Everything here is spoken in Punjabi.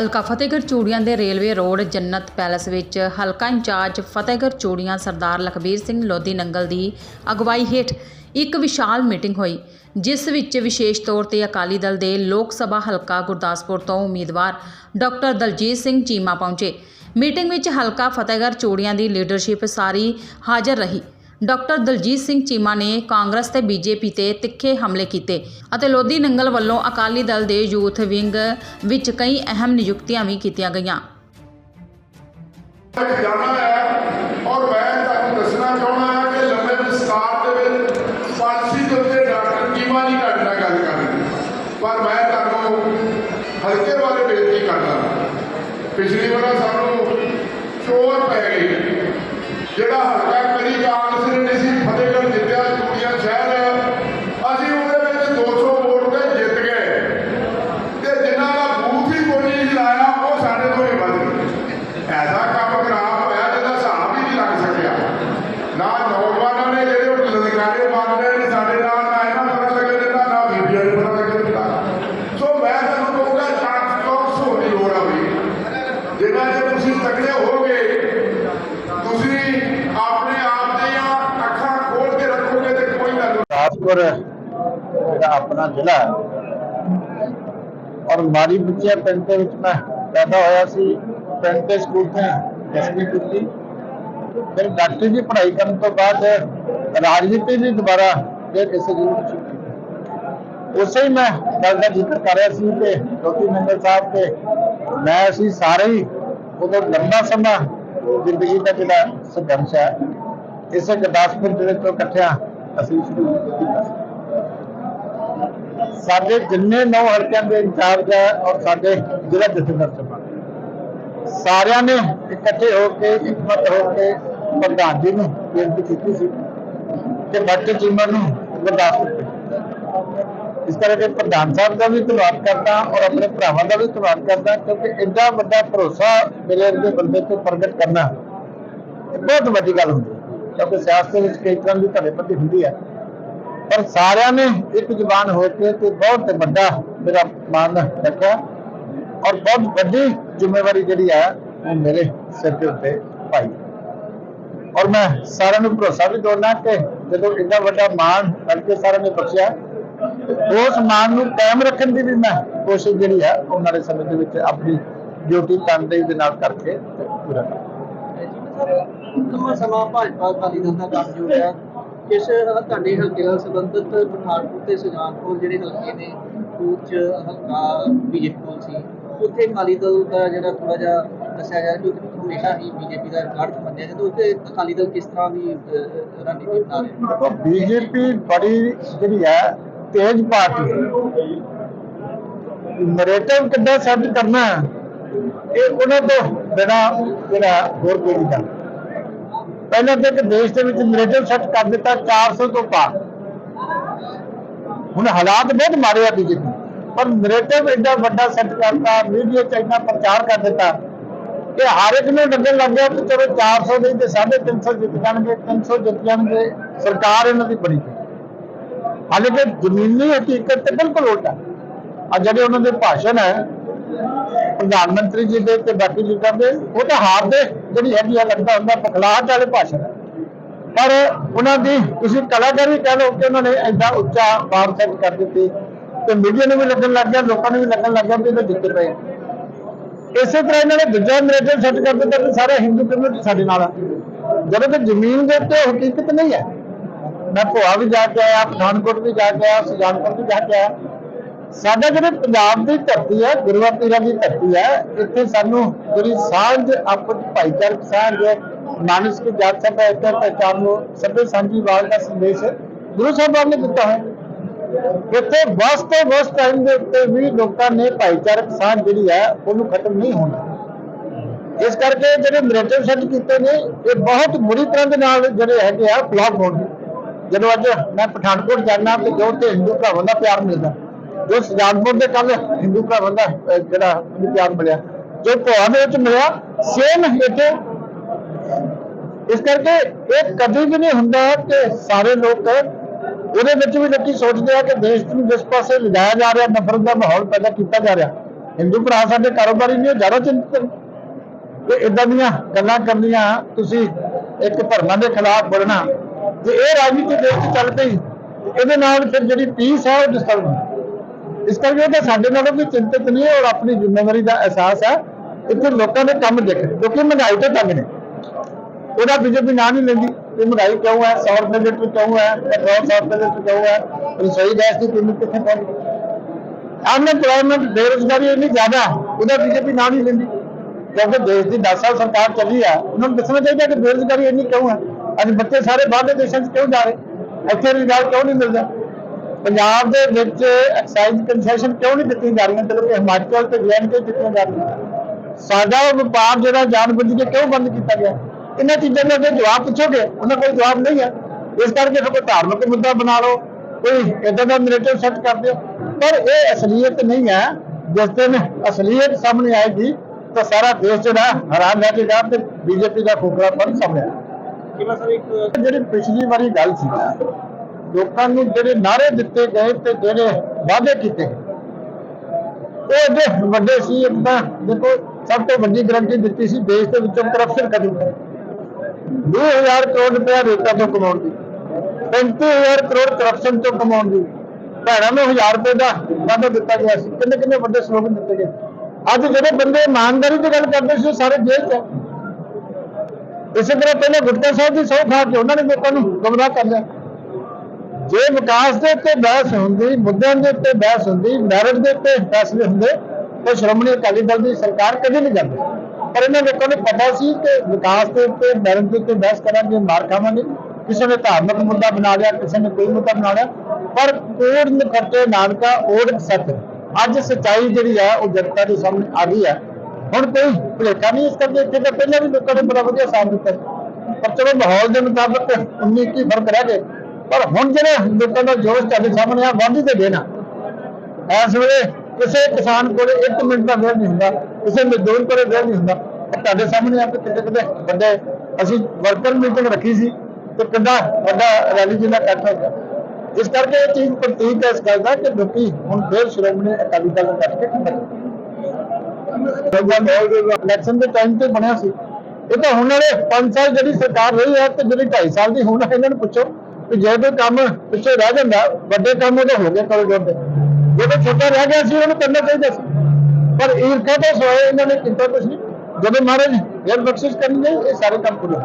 ਹਲਕਾ ਫਤਿਹਗੜ੍ਹ ਚੂੜੀਆਂ ਦੇ ਰੇਲਵੇ ਰੋਡ ਜੰਨਤ ਪੈਲੇਸ ਵਿੱਚ ਹਲਕਾ ਇੰਚਾਰਜ ਫਤਿਹਗੜ੍ਹ ਚੂੜੀਆਂ ਸਰਦਾਰ ਲਖਬੀਰ ਸਿੰਘ ਲੋਧੀ ਨੰਗਲ ਦੀ ਅਗਵਾਈ ਹੇਠ ਇੱਕ ਵਿਸ਼ਾਲ ਮੀਟਿੰਗ ਹੋਈ, ਜਿਸ ਵਿੱਚ ਵਿਸ਼ੇਸ਼ ਤੌਰ ਤੇ ਅਕਾਲੀ ਦਲ ਦੇ ਲੋਕ ਸਭਾ ਹਲਕਾ ਗੁਰਦਾਸਪੁਰ ਤੋਂ ਉਮੀਦਵਾਰ ਡਾਕਟਰ ਦਲਜੀਤ ਸਿੰਘ ਚੀਮਾ ਪਹੁੰਚੇ। ਮੀਟਿੰਗ ਵਿੱਚ ਹਲਕਾ ਫਤਿਹਗੜ੍ਹ ਚੂੜੀਆਂ ਦੀ ਲੀਡਰਸ਼ਿਪ ਸਾਰੀ ਹਾਜ਼ਰ ਰਹੀ। ਡਾਕਟਰ ਦਲਜੀਤ ਸਿੰਘ ਚੀਮਾ ਨੇ ਕਾਂਗਰਸ ਤੇ ਬੀਜੇਪੀ ਤੇ ਤਿੱਖੇ ਹਮਲੇ ਕੀਤੇ ਅਤੇ ਲੋਧੀ ਨੰਗਲ ਵੱਲੋਂ ਅਕਾਲੀ ਦਲ ਦੇ ਯੂਥ ਵਿੰਗ ਵਿੱਚ ਕਈ ਅਹਿਮ ਨਿਯੁਕਤੀਆਂ ਵੀ ਕੀਤੀਆਂ ਗਈਆਂ। ਜਾਣਾ ਹੈ ਔਰ ਮੈਂ ਤੁਹਾਨੂੰ ਦੱਸਣਾ ਚਾਹੁੰਦਾ ਹਾਂ ਕਿ ਲੰਮੇ ਵਿਸਤਾਰ ਦੇ ਵਿੱਚ ਪਾਲਸੀ ਦੇ ਉੱਤੇ ਡਾਕਟਰ ਕੀਮਾ ਨਹੀਂ ਤੁਹਾਡੇ ਨਾਲ ਗੱਲ ਕਰਨੀ ਪਰ ਮੈਂ ਤੁਹਾਨੂੰ ਹਲਕੇ ਬਾਰੇ ਬੇਨਤੀ ਕਰਦਾ ਪਿਛਲੀ ਵਾਰ ਸਾਨੂੰ ਚੋਰ ਪੈ ਗਈ। ਜਿਹੜਾ ਹਲਕਾ ਕਰੀ ਕਾਂਗਰਸ ਨੇ ਨਹੀਂ ਸੀ ਫਤਿਹਗੜ੍ਹ ਜਿੱਤਿਆ ਚੂੜੀਆਂ ਸ਼ਹਿਰ ਅਸੀਂ ਉਹਦੇ ਵਿੱਚ 200 ਵੋਟ ਤੇ ਜਿੱਤ ਗਏ ਤੇ ਜਿਨ੍ਹਾਂ ਦਾ ਬੂਥ ਹੀ ਕੋਈ ਨਹੀਂ ਲਾਇਆ ਉਹ ਸਾਡੇ ਤੋਂ ਵੀ ਵੱਧ ਗਏ ਐਸਾ ਕੰਮ ਖਰਾਬ ਹੋਇਆ ਜਿਹਦਾ ਹਿਸਾਬ ਹੀ ਨਹੀਂ ਲੱਗ ਸਕਿਆ ਨਾ ਨੌਜਵਾਨਾਂ ਨੇ ਜਿਹੜੇ ਉਹ ਲਲਕਾਰੇ ਮਾਰ ਰਹੇ ਨੇ ਸਾਡੇ ਨਾਲ ਨਾ ਇਹਨਾਂ ਨੂੰ ਪਤਾ ਲੱਗਣ ਦਿੱਤਾ ਨਾ ਬੀਬੀਆਂ ਨੂੰ ਪਤਾ ਲੱਗਣ ਦਿੱਤਾ ਸੋ ਮੈਂ ਤੁਹਾਨੂੰ ਕਹੂੰਗਾ ਚਾਕ ਚੌਕਸ ਹੋਣ ਦੀ ਲੋੜ ਆ ਵੀ ਜਿੰਨਾ ਜੇ ਤੁਸੀਂ ਤਕੜੇ ਹੋਗੇ ਤੁਸੀਂ ਆਪਣੇ ਆਪ ਦੀਆਂ ਅੱਖਾਂ ਖੋਲ ਕੇ ਰੱਖੋਗੇ ਤੇ ਕੋਈ ਗੱਲ ਗੁਰਦਾਸਪੁਰ ਜਿਹੜਾ ਆਪਣਾ ਜ਼ਿਲ੍ਹਾ ਹੈ ਔਰ ਮਾਰੀ ਬੱਚਿਆ ਪਿੰਡ ਦੇ ਵਿੱਚ ਮੈਂ ਪੈਦਾ ਹੋਇਆ ਸੀ ਪਿੰਡ ਦੇ ਸਕੂਲ ਤੋਂ ਦਸਵੀਂ ਕੀਤੀ ਫਿਰ ਡਾਕਟਰੀ ਦੀ ਪੜ੍ਹਾਈ ਕਰਨ ਤੋਂ ਬਾਅਦ ਰਾਜਨੀਤੀ ਦੀ ਦੁਬਾਰਾ ਫਿਰ ਇਸੇ ਜ਼ਿਲ੍ਹੇ ਵਿੱਚ ਕੀਤੀ। ਉਸੇ ਹੀ ਮੈਂ ਗੱਲ ਦਾ ਜ਼ਿਕਰ ਕਰ ਰਿਹਾ ਸੀ ਕਿ ਡਾਕਟਰ ਮੰਗਲ ਸਾਹਿਬ ਤੇ ਮੈਂ ਅਸੀਂ ਸਾਰੇ ਹੀ ਉਦੋਂ ਲੰਬਾ ਸਮਾਂ ਜ਼ਿੰਦਗੀ ਦਾ ਜਿਹੜਾ ਸੰਘਰਸ਼ ਹੈ ਇਸੇ ਗੁਰਦਾਸਪੁਰ ਜ਼ਿਲ੍ਹੇ ਤੋਂ ਇਕੱਠਿਆਂ ਅਸੀਂ ਸ਼ੁਰੂ ਕੀਤਾ ਸੀ ਸਾਡੇ ਜਿੰਨੇ ਨੌ ਹਲਕਿਆਂ ਦੇ ਇੰਚਾਰਜ ਹੈ ਔਰ ਸਾਡੇ ਜ਼ਿਲ੍ਹਾ ਜਥੇਦਾਰ ਸਭਾ ਸਾਰਿਆਂ ਨੇ ਇਕੱਠੇ ਹੋ ਕੇ, ਇਕਮਤ ਹੋ ਕੇ ਪ੍ਰਧਾਨ ਜੀ ਨੂੰ ਬੇਨਤੀ ਕੀਤੀ ਸੀ ਕਿ ਡਾਕਟਰ ਚੀਮਾ ਨੂੰ ਗੁਰਦਾਸਪੁਰ ਭੇਜੋ। ਇਸ ਕਰਕੇ ਪ੍ਰਧਾਨ ਸਾਹਿਬ ਦਾ ਵੀ ਧੰਨਵਾਦ ਕਰਦਾ ਔਰ ਆਪਣੇ ਭਰਾਵਾਂ ਦਾ ਵੀ ਧੰਨਵਾਦ ਕਰਦਾ ਕਿਉਂਕਿ ਇੰਨਾ ਵੱਡਾ ਭਰੋਸਾ ਮੇਰੇ ਦੇ ਬੰਦੇ ਤੇ ਪ੍ਰਗਟ ਕਰਨਾ ਇਹ ਬਹੁਤ ਵੱਡੀ ਗੱਲ ਹੁੰਦੀ ਹੈ ਕਿਉਂਕਿ ਸਿਆਸਤ ਵਿੱਚ ਕਈ ਤਰ੍ਹਾਂ ਦੀ ਧੜੇਬੰਦੀ ਹੁੰਦੀ ਹੈ ਪਰ ਸਾਰਿਆਂ ਨੇ ਇੱਕ ਜ਼ੁਬਾਨ ਹੋ ਕੇ ਤੇ ਬਹੁਤ ਵੱਡਾ ਮੇਰਾ ਮਾਨ ਰੱਖਿਆ ਔਰ ਬਹੁਤ ਵੱਡੀ ਜ਼ਿੰਮੇਵਾਰੀ ਜਿਹੜੀ ਹੈ ਉਹ ਮੇਰੇ ਸਿਰ ਦੇ ਉੱਤੇ ਪਾਈ। ਔਰ ਮੈਂ ਸਾਰਿਆਂ ਨੂੰ ਭਰੋਸਾ ਵੀ ਦਿਵਾਉਣਾ ਕਿ ਜਦੋਂ ਇੰਨਾ ਵੱਡਾ ਮਾਣ ਕਰਕੇ ਸਾਰਿਆਂ ਨੇ ਬਖਸ਼ਿਆ, ਉਸ ਮਾਣ ਨੂੰ ਕਾਇਮ ਰੱਖਣ ਦੀ ਵੀ ਮੈਂ ਕੋਸ਼ਿਸ਼ ਜਿਹੜੀ ਹੈ ਆਉਣ ਵਾਲੇ ਸਮੇਂ ਦੇ ਵਿੱਚ ਆਪਣੀ ਡਿਊਟੀ ਤਨਦੇਹੀ ਦੇ ਨਾਲ ਕਰਕੇ ਪੂਰਾ ਕਰਾਂਗਾ ਲੰਮਾ ਸਮਾਂ ਭਾਜਪਾ ਅਕਾਲੀ ਦਲ ਦਾ ਕੰਮ ਹੈ ਇਸ ਤੁਹਾਡੇ ਹਲਕੇ ਨਾਲ ਸੰਬੰਧਿਤ ਪਠਾਨਕੋਟ ਤੇ ਸੁਜਾਨਪੁਰ ਜਿਹੜੇ ਹਲਕੇ ਨੇ ਉੱਚ ਹਲਕਾ ਬੀਜੇਪੀ ਕੋਲ ਸੀ, ਉੱਥੇ ਅਕਾਲੀ ਦਲ ਦਾ ਜਿਹੜਾ ਥੋੜਾ ਜਿਹਾ ਦੱਸਿਆ ਜਾ ਰਿਹਾ ਕਿ ਹਮੇਸ਼ਾ ਹੀ ਬੀਜੇਪੀ ਦਾ ਰਿਕਾਰਡ ਮੰਨਿਆ ਜਾਂਦਾ ਉੱਥੇ ਅਕਾਲੀ ਦਲ ਕਿਸ ਤਰ੍ਹਾਂ ਦੀ ਰਣਨੀਤੀ ਬਣਾ ਰਿਹਾ ਦੇਖੋ, ਬੀਜੇਪੀ ਬੜੀ ਜਿਹੜੀ ਹੈ, ਤੇਜ਼ ਪਾਰਟੀ ਹੈ। ਨਰੇਟਿਵ ਕਿੱਦਾਂ ਸੈੱਟ ਕਰਨਾ ਇਹ ਉਹਨਾਂ ਤੋਂ ਬਿਨਾ ਜਿਹੜਾ ਹੋਰ ਕੋਈ ਨਹੀਂ ਜਾਣਦਾ। ਪਹਿਲਾਂ ਤਾਂ ਇੱਕ ਦੇਸ਼ ਦੇ ਵਿੱਚ ਨਰੇਟਿਵ ਸੈੱਟ ਕਰ ਦਿੱਤਾ 400 ਤੋਂ ਪਾਰ ਹੁਣ ਹਾਲਾਤ ਬਹੁਤ ਮਾਰੇ ਆ ਬੀਜੇਪੀ ਪਰ ਨਰੇਟਿਵ ਐਡਾ ਵੱਡਾ ਸੈੱਟ ਕਰਤਾ, ਮੀਡੀਆ ਚ ਇੰਨਾ ਪ੍ਰਚਾਰ ਕਰ ਦਿੱਤਾ ਕਿ ਹਰ ਇੱਕ ਨੂੰ ਲੱਗਣ ਲੱਗ ਗਿਆ ਕਿ ਚਲੋ 400 ਨਹੀਂ ਤੇ 350 ਜਿੱਤ ਜਾਣਗੇ 300 ਜਿੱਤ ਜਾਣਗੇ, ਸਰਕਾਰ ਇਹਨਾਂ ਦੀ ਬਣੀ ਪਈ। ਹਾਲੇ ਕਿ ਜ਼ਮੀਨੀ ਹਕੀਕਤ ਤੇ ਬਿਲਕੁਲ ਉਲਟਾ। ਆ ਜਿਹੜੇ ਉਹਨਾਂ ਦੇ ਭਾਸ਼ਣ ਹੈ ਪ੍ਰਧਾਨ ਮੰਤਰੀ ਜੀ ਦੇ ਤੇ ਬਾਕੀ ਲੀਡਰਾਂ ਦੇ, ਉਹ ਤਾਂ ਹਾਰ ਦੇ, ਜਿਹੜੀ ਹੈਗੀ ਆ ਲੱਗਦਾ ਹੁੰਦਾ ਪਖਲਾਹਟ ਵਾਲੇ ਭਾਸ਼ਣ ਪਰ ਉਹਨਾਂ ਦੀ, ਤੁਸੀਂ ਕਲਾਕਾਰੀ ਕਹਿ ਲਓ ਕਿ ਉਹਨਾਂ ਨੇ ਐਡਾ ਉੱਚਾ ਬਾਰ ਕਰ ਦਿੱਤੀ ਤੇ ਮੀਡੀਆ ਨੂੰ ਵੀ ਲੱਗਣ ਲੱਗ ਗਿਆ, ਲੋਕਾਂ ਨੂੰ ਵੀ ਲੱਗਣ ਲੱਗ ਗਿਆ ਵੀ ਇਹ ਜਿੱਤੇ ਪਏ। ਇਸੇ ਤਰ੍ਹਾਂ ਇਹਨਾਂ ਨੇ ਦੂਜਾ ਨਰੇਟਿਵ ਸੈੱਟ ਕਰ ਦਿੱਤਾ ਕਿ ਸਾਰਾ ਹਿੰਦੂ ਕਮਿਊਨਿਟੀ ਸਾਡੇ ਨਾਲ ਆ। ਜਦੋਂ ਕਿ ਜ਼ਮੀਨ ਦੇ ਉੱਤੇ ਹਕੀਕਤ ਨਹੀਂ ਹੈ। ਮੈਂ ਭੋਆ ਵੀ ਜਾ ਕੇ ਆਇਆ, ਪਠਾਨਕੋਟ ਵੀ ਜਾ ਕੇ ਆਇਆ, ਸੁਜਾਨਪੁਰ ਵੀ ਜਾ ਕੇ ਆਇਆ। ਸਾਡਾ ਜਿਹੜੇ ਪੰਜਾਬ ਦੀ ਧਰਤੀ ਹੈ, ਗੁਰੂਆਂ ਪੀਰਾਂ ਦੀ ਧਰਤੀ ਹੈ, ਇੱਥੇ ਸਾਨੂੰ ਜਿਹੜੀ ਸਾਂਝ, ਆਪਸ ਵਿੱਚ ਭਾਈਚਾਰਕ ਸਾਂਝ ਹੈ, ਮਾਨਸ ਕੀ ਜਾਤ ਸਭਾ ਇੱਕ ਪਹਿਚਾਨ ਨੂੰ ਸਭੇ ਸਾਂਝੀ ਵਾਲ ਦਾ ਸੰਦੇਸ਼ ਗੁਰੂ ਸਾਹਿਬਾਨ ਨੇ ਦਿੱਤਾ ਹੈ। ਇੱਥੇ ਬਸ ਤੋਂ ਬਸ ਟਾਈਮ ਦੇ ਉੱਤੇ ਵੀ ਲੋਕਾਂ ਨੇ ਭਾਈਚਾਰਕ ਸਾਂਝ ਜਿਹੜੀ ਹੈ, ਉਹਨੂੰ ਖਤਮ ਨਹੀਂ ਹੋਣਾ। ਇਸ ਕਰਕੇ ਜਿਹੜੇ ਨਰੇਟਿਵ ਸੈੱਟ ਕੀਤੇ ਨੇ, ਇਹ ਬਹੁਤ ਬੁਰੀ ਤਰ੍ਹਾਂ ਦੇ ਨਾਲ ਜਿਹੜੇ ਹੈਗੇ ਆ ਫਲॉप ਹੋਣਗੇ। ਜਦੋਂ ਅੱਜ ਮੈਂ ਪਠਾਨਕੋਟ ਜਾਣਾ ਤੇ ਜੋ ਤੇ ਹਿੰਦੂ ਭਰਾਵਾਂ ਦਾ ਪਿਆਰ ਮਿਲਦਾ। ਜੋ ਸੁਜਾਨਪੁਰ ਦੇ ਕੱਲ ਹਿੰਦੂ ਭਰਾਵਾਂ ਦਾ ਜਿਹੜਾ ਮੈਨੂੰ ਪਿਆਰ ਮਿਲਿਆ, ਜੋ ਭੋਆ ਦੇ ਵਿੱਚ ਮਿਲਿਆ ਸੇਮ ਇੱਥੇ। ਇਸ ਕਰਕੇ ਇਹ ਕਦੇ ਵੀ ਨਹੀਂ ਹੁੰਦਾ ਕਿ ਸਾਰੇ ਲੋਕ ਉਹਦੇ ਵਿੱਚ ਵੀ ਲੋਕੀ ਸੋਚਦੇ ਆ ਕਿ ਦੇਸ਼ ਨੂੰ ਜਿਸ ਪਾਸੇ ਲਿਜਾਇਆ ਜਾ ਰਿਹਾ, ਨਫ਼ਰਤ ਦਾ ਮਾਹੌਲ ਪੈਦਾ ਕੀਤਾ ਜਾ ਰਿਹਾ। ਹਿੰਦੂ ਭਰਾ ਸਾਡੇ ਕਾਰੋਬਾਰੀ ਨੇ ਉਹ ਜ਼ਿਆਦਾ ਚਿੰਤਤ ਨੇ। ਤੇ ਇਦਾਂ ਦੀਆਂ ਗੱਲਾਂ ਕਰਨੀਆਂ, ਤੁਸੀਂ ਇੱਕ ਧਰਮਾਂ ਦੇ ਖਿਲਾਫ ਬੋਲਣਾ। ਜੇ ਇਹ ਰਾਜਨੀਤੀ ਦੇਸ਼ 'ਚ ਚੱਲ ਪਈ। ਇਹਦੇ ਨਾਲ ਫਿਰ ਜਿਹੜੀ ਪੀਸ ਹੈ, ਉਹ ਡਿਸਟਰਬ ਹੁੰਦੀ ਇਸ ਕਰਕੇ ਉਹ ਤਾਂ ਸਾਡੇ ਨਾਲੋਂ ਵੀ ਚਿੰਤਤ ਨਹੀਂ ਔਰ ਆਪਣੀ ਜ਼ਿੰਮੇਵਾਰੀ ਦਾ ਅਹਿਸਾਸ ਹੈ। ਇੱਥੇ ਲੋਕਾਂ ਦੇ ਕੰਮ ਦੇਖ ਕਿਉਂਕਿ ਮਹਿੰਗਾਈ ਤੋਂ ਤੰਗ ਨੇ। ਉਹਦਾ ਬੀਜੇਪੀ ਨਾਂ ਨਹੀਂ ਲੈਂਦੀ ਕਿ ਮਹਿੰਗਾਈ ਕਿਉਂ ਹੈ 100 ਰੁਪਏ ਦੇ ਲੀਟਰ ਕਿਉਂ ਹੈ, ਪੈਟਰੋਲ 100 ਰੁਪਏ ਦੇ ਲੀਟਰ ਕਿਉਂ ਹੈ, ਰਸੋਈ ਗੈਸ ਦੀ ਕੀਮਤ ਕਿੱਥੇ ਪਹੁੰਚ ਗਈ? ਅਨਪਲਾਇਮੈਂਟ ਬੇਰੁਜ਼ਗਾਰੀ ਇੰਨੀ ਜ਼ਿਆਦਾ, ਉਹਦਾ ਬੀਜੇਪੀ ਨਾਂ ਨਹੀਂ ਲੈਂਦੀ। ਕਿਉਂਕਿ ਦੇਸ਼ ਦੀ 10 ਸਾਲ ਸਰਕਾਰ ਚੱਲੀ ਆ, ਉਹਨਾਂ ਨੂੰ ਦੱਸਣਾ ਚਾਹੀਦਾ ਕਿ ਬੇਰੁਜ਼ਗਾਰੀ ਇੰਨੀ ਕਿਉਂ ਹੈ? ਅੱਜ ਬੱਚੇ ਸਾਰੇ ਬਾਹਰਲੇ ਦੇਸ਼ਾਂ 'ਚ ਕਿਉਂ ਜਾ ਰਹੇ? ਇੱਥੇ ਰੁਜ਼ਗਾਰ ਕਿਉਂ ਨਹੀਂ ਮਿਲਦਾ? ਪੰਜਾਬ ਦੇ ਵਿੱਚ ਐਕਸਾਈਜ਼ ਕੰਸੈਸ਼ਨ ਕਿਉਂ ਨਹੀਂ ਦਿੱਤੀਆਂ ਜਾ ਰਹੀਆਂ? ਕਿ ਹਿਮਾਚਲ ਤੇ ਜੈਨਕੇ ਦਿੱਤੀਆਂ ਜਾ ਰਹੀਆਂ। ਸਾਡਾ ਵਪਾਰ ਜਿਹੜਾ ਜਾਣ ਬੁੱਝ ਕੇ ਕਿਉਂ ਬੰਦ ਕੀਤਾ ਗਿਆ? ਇਹਨਾਂ ਚੀਜ਼ਾਂ ਦੇ ਅੱਗੇ ਜਵਾਬ ਪੁੱਛੋਗੇ? ਉਹਨਾਂ ਕੋਲ ਜਵਾਬ ਨਹੀਂ ਹੈ। ਇਸ ਕਰਕੇ ਫਿਰ ਕੋਈ ਧਾਰਮਿਕ ਮੁੱਦਾ ਬਣਾ ਲਓ। ਕੋਈ ਇਦਾਂ ਦਾ ਨੈਰੇਟਿਵ ਸੈੱਟ ਕਰ ਦਿਓ। ਪਰ ਇਹ ਅਸਲੀਅਤ ਨਹੀਂ ਹੈ। ਜਿਸ ਦਿਨ ਅਸਲੀਅਤ ਸਾਹਮਣੇ ਆਏਗੀ ਤਾਂ ਸਾਰਾ ਦੇਸ਼ ਜਿਹੜਾ ਹੈਰਾਨ ਰਹਿ ਜਾਏਗਾ ਤੇ ਬੀਜੇਪੀ ਦਾ ਖੋਖਲਾਪਨ ਸਾਹਮਣੇ ਆਏਗਾ ਕਿਵੇਂ ਸਰ ਇੱਕ ਜਿਹੜੀ ਪਿਛਲੀ ਵਾਰੀ ਗੱਲ ਸੀ ਲੋਕਾਂ ਨੂੰ ਜਿਹੜੇ ਨਾਰੇ ਦਿੱਤੇ ਗਏ ਤੇ ਜਿਹੜੇ ਵਾਅਦੇ ਕੀਤੇ ਉਹ ਐਡੇ ਵੱਡੇ ਸੀ ਇੱਕ ਤਾਂ ਦੇਖੋ, ਸਭ ਤੋਂ ਵੱਡੀ ਗਰੰਟੀ ਦਿੱਤੀ ਸੀ, ਦੇਸ਼ ਦੇ ਵਿੱਚੋਂ ਕਰਪਸ਼ਨ ਖਤਮ ਕਰ 2000 ਕਰੋੜ ਰੁਪਇਆ ਰੇਟਾਂ ਤੋਂ ਕਮਾਉਣ ਦੀ। 35000 ਕਰੋੜ ਕਰਪਸ਼ਨ ਤੋਂ ਕਮਾਉਣ ਦੀ। ਭੈਣਾਂ ਨੂੰ 1000 ਰੁਪਏ ਦਾ ਵਾਅਦਾ ਦਿੱਤਾ ਗਿਆ ਸੀ। ਕਿੰਨੇ ਕਿੰਨੇ ਵੱਡੇ ਸਲੋਗਨ ਦਿੱਤੇ ਗਏ। ਅੱਜ ਜਿਹੜੇ ਬੰਦੇ ਇਮਾਨਦਾਰੀ ਦੀ ਗੱਲ ਕਰਦੇ ਸੀ, ਉਹ ਸਾਰੇ ਜੇਲ੍ਹ 'ਚ ਇਸੇ ਤਰ੍ਹਾਂ ਪਹਿਲੇ ਗੁਟਕਾ ਸਾਹਿਬ ਦੀ ਸੌ ਖਾ ਕੇ ਉਹਨਾਂ ਨੇ ਲੋਕਾਂ ਨੂੰ ਗਮਰਾਹ ਕਰ ਲਿਆ। ਜੇ ਵਿਕਾਸ ਦੇ ਉੱਤੇ ਬਹਿਸ ਹੁੰਦੀ, ਮੁੱਦਿਆਂ ਦੇ ਉੱਤੇ ਬਹਿਸ ਹੁੰਦੀ, ਮੈਰਿਟ ਦੇ ਉੱਤੇ ਫੈਸਲੇ ਹੁੰਦੇ, ਤਾਂ ਸ਼੍ਰੋਮਣੀ ਅਕਾਲੀ ਦਲ ਦੀ ਸਰਕਾਰ ਕਦੇ ਨਹੀਂ ਜਾਂਦੀ। ਪਰ ਇਹਨਾਂ ਲੋਕਾਂ ਨੂੰ ਪਤਾ ਸੀ ਕਿ ਵਿਕਾਸ ਦੇ ਉੱਤੇ, ਮੈਰਿਟ ਦੇ ਉੱਤੇ ਬਹਿਸ ਕਰਾਂਗੇ, ਮਾਰ ਖਾਵਾਂਗੇ। ਕਿਸੇ ਨੇ ਧਾਰਮਿਕ ਮੁੱਦਾ ਬਣਾ ਲਿਆ, ਕਿਸੇ ਨੇ ਕੋਈ ਮੁੱਦਾ ਬਣਾ ਲਿਆ। ਪਰ ਕੋੜ ਨਿਕਟੇ ਨਾਨਕਾ ਓੜ ਸੱਤ। ਅੱਜ ਸਚਾਈ ਜਿਹੜੀ ਹੈ ਉਹ ਜਨਤਾ ਦੇ ਸਾਹਮਣੇ ਆ ਗਈ ਹੈ ਹੁਣ ਕੋਈ ਭੁਲੇਖਾ ਨਹੀਂ ਇਸ ਕਰਕੇ ਇੱਥੇ ਤਾਂ ਪਹਿਲਾਂ ਵੀ ਲੋਕਾਂ ਨੇ ਬੜਾ ਵਧੀਆ ਸਾਥ ਦਿੱਤਾ। ਪਰ ਚਲੋ ਮਾਹੌਲ ਦੇ ਮੁਤਾਬਕ 19 ਕੀ ਫ਼ਰਕ ਰਹਿ ਗਏ। ਪਰ ਹੁਣ ਜਿਹੜੇ ਲੋਕਾਂ ਦਾ ਜੋਸ਼ ਤੁਹਾਡੇ ਸਾਹਮਣੇ ਆ ਵਾਢੀ ਤੇ ਦੇਣਾ। ਇਸ ਵੇਲੇ ਕਿਸੇ ਕਿਸਾਨ ਕੋਲ 1 ਮਿੰਟ ਦਾ ਵੇਲ ਨਹੀਂ ਹੁੰਦਾ, ਕਿਸੇ ਮਜ਼ਦੂਰ ਕੋਲ ਵੇਲ ਨਹੀਂ ਹੁੰਦਾ। ਤੁਹਾਡੇ ਸਾਹਮਣੇ ਆ ਕੇ ਕਿਤੇ ਕਿਤੇ ਵੱਡੇ, ਅਸੀਂ ਵਰਕਰ ਮੀਟਿੰਗ ਰੱਖੀ ਸੀ ਤੇ ਕਿੰਨਾ ਵੱਡਾ ਰੈਲੀ ਜਿਹਾ ਇਕੱਠ ਹੋ ਇਸ ਕਰਕੇ ਇਹ ਚੀਜ਼ ਪ੍ਰਤੀਕ ਹੈ ਇਸ ਗੱਲ ਦਾ ਕਿ ਲੋਕੀ ਹੁਣ ਫੇਰ ਸ਼੍ਰੋਮਣੀ ਅਕਾਲੀ ਦਲ ਨੂੰ ਕਰਕੇ ਇਲੈਕਸ਼ਨ ਦੇ ਟਾਈਮ ਤੇ ਬਣਿਆ ਸੀ। ਇਹ ਤਾਂ ਹੁਣ ਵਾਲੇ 5 ਸਾਲ ਜਿਹੜੀ ਸਰਕਾਰ ਰਹੀ ਹੈ ਤੇ ਜਿਹੜੀ 2.5 ਸਾਲ ਦੀ, ਹੁਣ ਇਹਨਾਂ ਨੂੰ ਪੁੱਛੋ। ਜਦੋਂ ਕੰਮ ਪਿੱਛੇ ਰਹਿ ਜਾਂਦਾ, ਵੱਡੇ ਕੰਮ ਉਹਦੇ ਹੋ ਗਏ ਕੋਰੀਡੋਰ ਜਾਂਦੇ ਜਦੋਂ ਛੋਟਾ ਰਹਿ ਗਿਆ ਸੀ, ਉਹਨੂੰ ਕਰਨਾ ਚਾਹੀਦਾ ਸੀ। ਪਰ ਈਰਖਾ ਤੋਂ ਸੋਏ ਇਹਨਾਂ ਨੇ ਕੀਤਾ ਕੁਛ ਨਹੀਂ। ਜਦੋਂ ਮਹਾਰਾਜ ਫਿਰ ਬਖਸ਼ਿਸ਼ ਕਰਨਗੇ, ਇਹ ਸਾਰੇ ਕੰਮ ਪੂਰੇ